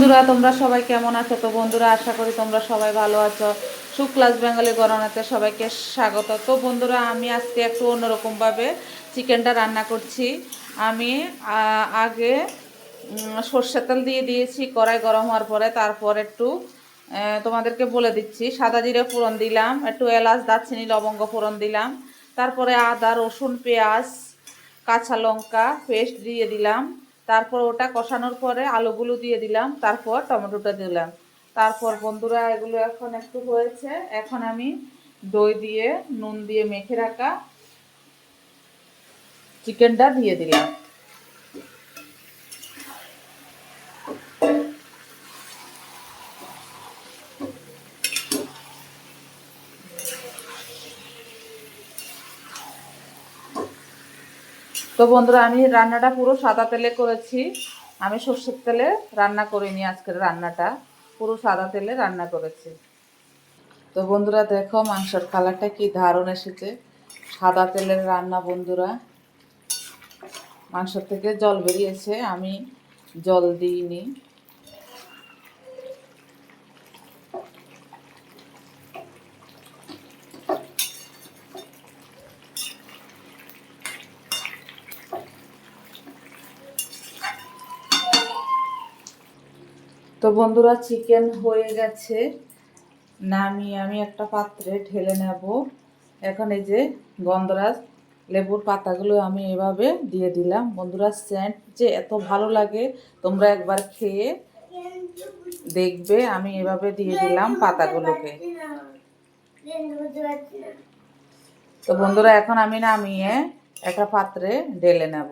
বন্ধুরা, তোমরা সবাই কেমন আছো? তো বন্ধুরা, আশা করি তোমরা সবাই ভালো আছো। শুক্লাস বেঙ্গলি গরনাতে সবাইকে স্বাগত। তো বন্ধুরা, আমি আজকে একটু অন্যরকমভাবে চিকেনটা রান্না করছি। আমি আগে সর্ষের তেল দিয়ে দিয়েছি, কড়াই গরম হওয়ার পরে তারপর একটু তোমাদেরকে বলে দিচ্ছি, সাদা জিরে ফোড়ন দিলাম, একটু এলাচ, দারচিনি, লবঙ্গ ফোড়ন দিলাম। তারপরে আদা, রসুন, পেঁয়াজ, কাঁচা লঙ্কা, পেস্ট দিয়ে দিলাম। তারপর ওটা কষানোর পরে আলুগুলো দিয়ে দিলাম, তারপর টমেটোটা দিলাম। তারপর বন্ধুরা, এগুলো এখন একটু হয়েছে। এখন আমি দই দিয়ে, নুন দিয়ে মেখে রাখা চিকেনটা দিয়ে দিলাম। তো বন্ধুরা, আমি রান্নাটা পুরো সাদা তেলে করেছি। আমি সর্ষের তেলে রান্না করিনি আজকের রান্নাটা। পুরো সাদা তেলে রান্না করেছি। তো বন্ধুরা, দেখো মাংসের কালারটা কি ধারণ এসেছে। সাদা তেলের রান্না বন্ধুরা। মাংস থেকে জল বেরিয়েছে। আমি জল দিইনি। তো বন্ধুরা চিকেন হয়ে গেছে। নামিয়ে আমি একটা পাত্রে ঢেলে নেব। এখন এই যে গন্ধরাজ লেবুর পাতাগুলো আমি এভাবে দিয়ে দিলাম। বন্ধুরা সেন্ট যে এত ভালো লাগে, তোমরা একবার খেয়ে দেখবে। আমি এভাবে দিয়ে দিলাম পাতাগুলোকে। তো বন্ধুরা, এখন আমি নামিয়ে একটা পাত্রে ঢেলে নেব।